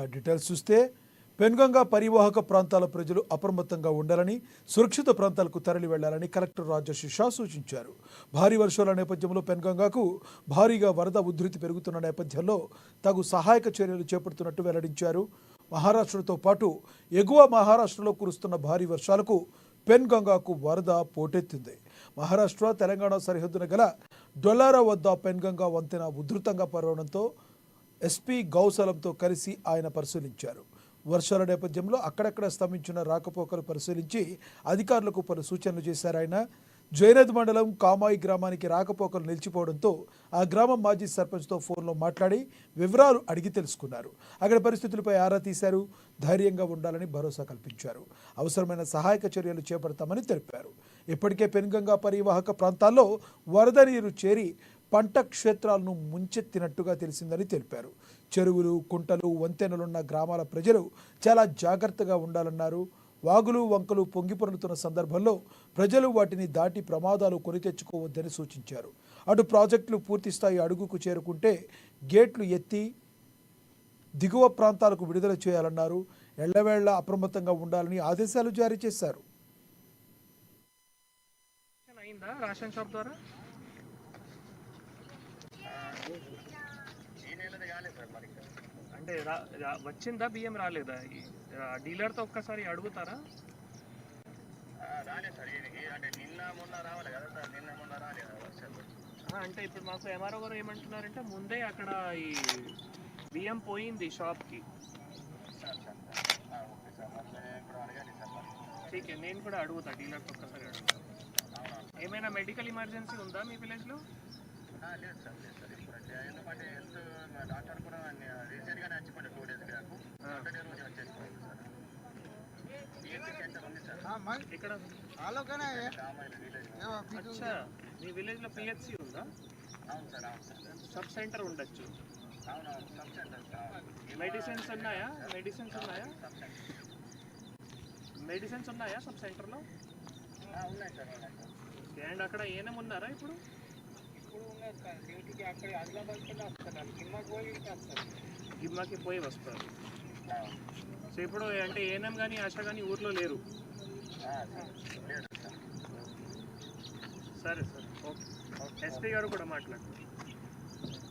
Details చూస్తే పెన్గంగా పరివాహక ప్రాంతాల ప్రజలు అప్రమత్తంగా ఉండాలని సురక్షిత ప్రాంతాలకు తరలి వెళ్ళాలని కలెక్టర్ రాజర్షి షా సూచించారు. భారీ వర్షాల నేపథ్యంలో పెనుగంగకు భారీగా వరద ఉధృతి పెరుగుతున్న నేపథ్యంలో తగు సహాయక చర్యలు చేపడుతున్నట్టు వెల్లడించారు. మహారాష్ట్రతో పాటు ఎగువ మహారాష్ట్రలో కురుస్తున్న భారీ వర్షాలకు పెన్గంగాకు వరద పోటెత్తింది. మహారాష్ట్ర తెలంగాణ సరిహద్దున గల డొల్లారా వద్ద పెన్గంగా వంతెన ఉధృతంగా పరవడంతో ఎస్పీ గౌసలంతో కలిసి ఆయన పరిశీలించారు. వర్షాల నేపథ్యంలో అక్కడక్కడ స్తంభించిన రాకపోకలు పరిశీలించి అధికారులకు పలు సూచనలు చేశారు ఆయన. జైనద్ మండలం కామాయి గ్రామానికి రాకపోకలు నిలిచిపోవడంతో ఆ గ్రామం మాజీ సర్పంచ్తో ఫోన్లో మాట్లాడి వివరాలు అడిగి తెలుసుకున్నారు. అక్కడ పరిస్థితులపై ఆరా తీశారు ధైర్యంగా ఉండాలని భరోసా కల్పించారు. అవసరమైన సహాయక చర్యలు చేపడతామని తెలిపారు. ఇప్పటికే పెనుగంగా పరివాహక ప్రాంతాల్లో వరద నీరు చేరి పంట క్షేత్రాలను ముంచెత్తినట్టుగా తెలిసిందని తెలిపారు. చెరువులు కుంటలు వంతెనలున్న గ్రామాల ప్రజలు చాలా జాగ్రత్తగా ఉండాలన్నారు. వాగులు వంకలు పొంగిపొరులుతున్న సందర్భంలో ప్రజలు వాటిని దాటి ప్రమాదాలు కొని తెచ్చుకోవద్దని సూచించారు. అటు ప్రాజెక్టులు పూర్తిస్థాయి అడుగుకు చేరుకుంటే గేట్లు ఎత్తి దిగువ ప్రాంతాలకు విడుదల చేయాలన్నారు. ఎళ్ళవేళ్ళ అప్రమత్తంగా ఉండాలని ఆదేశాలు జారీ చేశారు. రేషన్ షాప్ ద్వారా? అంటే వచ్చిందా బియ్యం రాలేదా? డీలర్తో ఒక్కసారి అడుగుతారా? అంటే నిన్న మొన్న రావాలి కదా సార్ నిన్న మొన్న రాలేదు వర్షాలు ఆ, అంటే ఇప్పుడు మాకు ఎంఆర్ఓ గారు ఏమంటున్నారంటే ముందే అక్కడ ఈ బియ్యం పోయింది షాప్కి. అట్లా నేను కూడా అడుగుతా డీలర్తో ఒక్కసారి అడుగుతా. ఏమైనా మెడికల్ ఎమర్జెన్సీ ఉందా మీ విలేజ్లో? లేదు సార్ లేదు సార్. ఎందుకంటే హెల్త్ డాక్టర్ కూడా రీసెంట్గానే వచ్చిపోయింది టూ డేస్ బ్యాక్. సాటర్డే రోజు వచ్చేసిపోయింది సార్. కామాయిల్ విలేజ్ అచ్చా మీ విలేజ్లో పిహెచ్సి ఉందా? అవును సార్ అవును సార్. సబ్ సెంటర్ ఉండొచ్చు. అవునవును సబ్ సెంటర్ మెడిసిన్స్ ఉన్నాయా? మెడిసిన్స్ ఉన్నాయా? Sub centre. మెడిసిన్స్ ఉన్నాయా సబ్ సెంటర్లో? ఆ, ఉన్నాయి సార్ ఉన్నాయి సార్. అండ్ అక్కడ ఏనం ఉన్నారా ఇప్పుడు? ఇప్పుడు డ్యూటీకి అక్కడ ఆదిలాబాద్ కూడా వస్తారు కింద పోయి వస్తారు గిమ్మాకి పోయి వస్తారు సో ఇప్పుడు అంటే ఏఎన్ఎం కానీ ఆశ కానీ ఊర్లో లేరు. సార్. Sir okay. ఎస్పీ గారు కూడా మాట్లాడతారు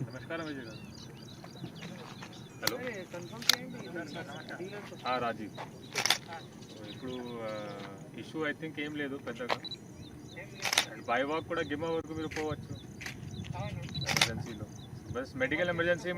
నమస్కారం విజయ్ గారు. హలో. కన్ఫర్మ్ చేయండి. డీలర్స్ ఆ, రాజీవ్. ఇప్పుడు ఇష్యూ ఐ థింక్ ఏం లేదు పెద్దగా. బై వాక్ కూడా గిమ్మ వరకు మీరు పోవచ్చు. ఎమర్జెన్సీలో బస్ మెడికల్ ఎమర్జెన్సీ